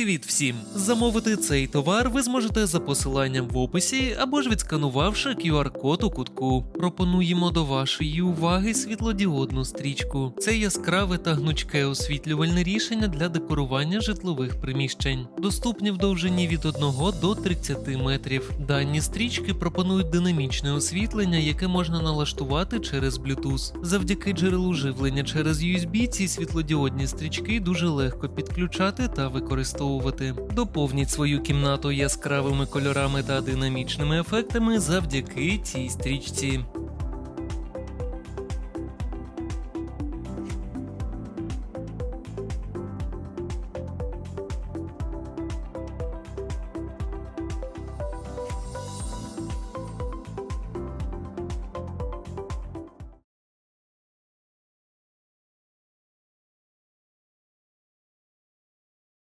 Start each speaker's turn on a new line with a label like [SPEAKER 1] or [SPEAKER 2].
[SPEAKER 1] Привіт всім! Замовити цей товар ви зможете за посиланням в описі або ж відсканувавши QR-код у кутку. Пропонуємо до вашої уваги світлодіодну стрічку. Це яскраве та гнучке освітлювальне рішення для декорування житлових приміщень. Доступні в довжині від 1 до 30 метрів. Дані стрічки пропонують динамічне освітлення, яке можна налаштувати через Bluetooth. Завдяки джерелу живлення через USB ці світлодіодні стрічки дуже легко підключати та використовувати. Доповніть свою кімнату яскравими кольорами та динамічними ефектами завдяки цій стрічці.